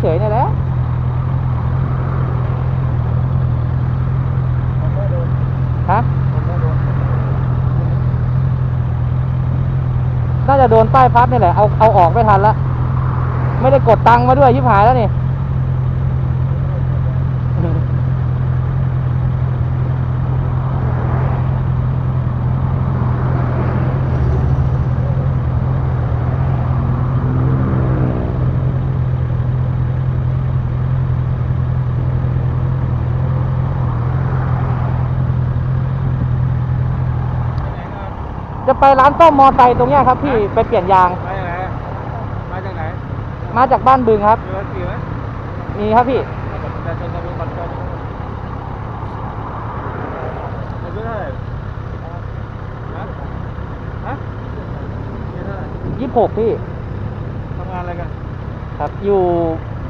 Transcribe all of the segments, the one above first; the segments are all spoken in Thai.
เฉยๆเนี่ยแหละฮะนน่าจะโดนป้ายพับนี่แหละ เอาเอาออกไม่ทันละ ไม่ได้กดตังค์มาด้วยยิบหายแล้วนี่ จะไปร้านซ่อมมอไซค์ตรงเนี้ยครับพี่ไปเปลี่ยนยาง มาจากไหนมาจากไหนมาจากบ้านบึงครับ มีรถขี่ไหมมีครับพี่เอาบัตรประชาชนมาดูบัตรประชาชนอายุเท่าไหร่ฮะฮะอายุเท่าไหร่ยี่หกพี่ ทำงานอะไรกัน ครับ อยู่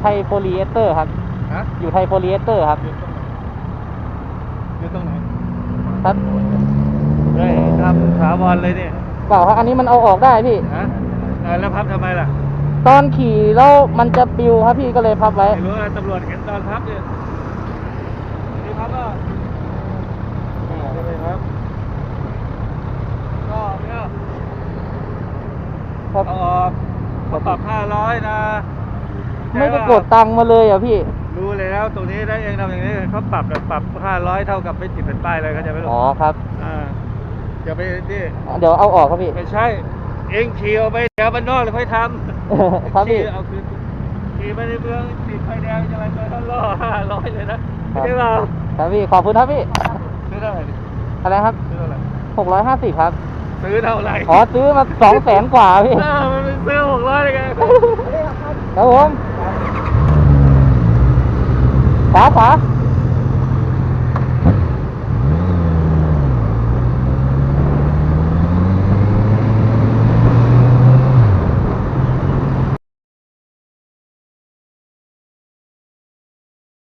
ไทยโพลีเอสเตอร์ครับ ฮะ อยู่ไทยโพลีเอสเตอร์ครับ อยู่ตรงไหนอยู่ตรงไหน ครับ เฮ้ยทำถาวรเลยเนี่ยเปล่าครับอันนี้มันเอาออกได้พี่ ฮะเออแล้วพับทำไมล่ะ ตอนขี่แล้วมันจะปิวครับพี่ก็เลยพับไว้ ไม่รู้นะตำรวจเห็นตอนพับเนี่ยนี่พับก็อ่าใช่ไหมครับ ก็เนี่ยครับเอาออกเขาปรับห้าร้อยนะไม่ได้กดตังค์มาเลยอะพี่ รู้แล้ว ตรงนี้ได้เองทำอย่างนี้เขาปรับแบบปรับห้าร้อยเท่ากับไม่ติดเป็นป้ายเลยเขาใจะไม่รู้อ๋อครับ อ่าอย่าไปนี่เดี๋ยวเอาออกครับพี่ ไม่ใช่ เองขี่เอาไปแถวบ้านนอกเลยค่อยทำครับพี่ ขี่เอาคืนขี่ไปในเมืองติดไฟแดงจะอะไรไปเขาล่อห้าร้อยเลยนะไม่ได้เปล่าครับพี่ ขอบคุณครับพี่ ซื้อเท่าไหร่ดิอะไรครับซื้อเท่าไหร่หกร้อยห้าสิบครับ ซื้อเท่าไหร่อ๋อซื้อมาสองแสนกว่าพี่ เออมันเป็นซื้อหกร้อยเลยไงครับผม ขวาขวา